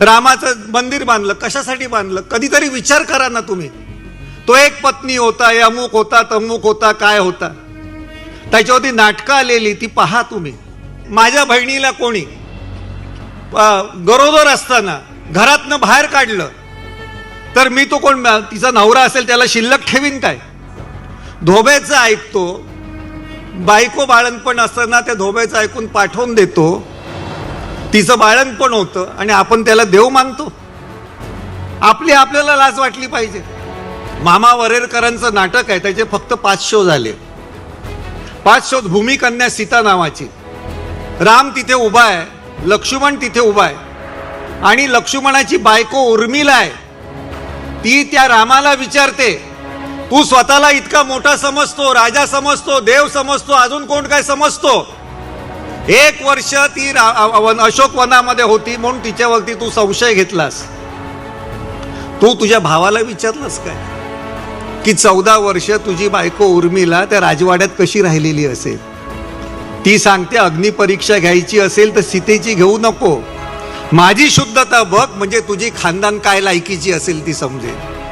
रामाचं मंदिर बांधलं कशासाठी बांधलं? कधीतरी विचार करा ना तुम्ही. तो एक पत्नी होता अमुक होता तमुक होता काय होता? त्याच्यावरती नाटकं आलेली ती पहा तुम्ही. माझ्या बहिणीला कोणी गरोदर असताना घरातनं बाहेर काढलं तर मी तो कोण तिचा नवरा असेल त्याला शिल्लक ठेवीन काय? धोब्याचं ऐकतो बायको बाळणपण असताना त्या धोब्याचं ऐकून पाठवून देतो तिचं बाळणपण होतं आणि आपण त्याला देव मानतो. आपली आपल्याला लाज वाटली पाहिजे. मामा वरेरकरांचं नाटक आहे त्याचे फक्त पाच शो झाले. पाच शो भूमिकन्या सीता नावाची. राम तिथे उभा आहे लक्ष्मण तिथे उभा आहे. आणि लक्ष्मणाची बायको उर्मिला आहे. ती त्या रामाला विचारते तू स्वतःला इतका मोठा समजतो राजा समजतो देव समजतो अजून कोण काय समजतो? एक वर्ष ती रा- वन- अशोक वनामध्ये होती म्हणून तिच्यावरती तू संशय घेतलास. तू तुझ्या भावाला विचारलंस काय? की चौदा वर्ष तुझी बायको उर्मिला त्या राजवाड्यात कशी राहिलेली असेल? ती सांगते अग्निपरीक्षा घ्यायची असेल तर सीतेची घेऊ नको. माझी शुद्धता बघ म्हणजे तुझी खानदान काय लायकीची असेल ती समजेल.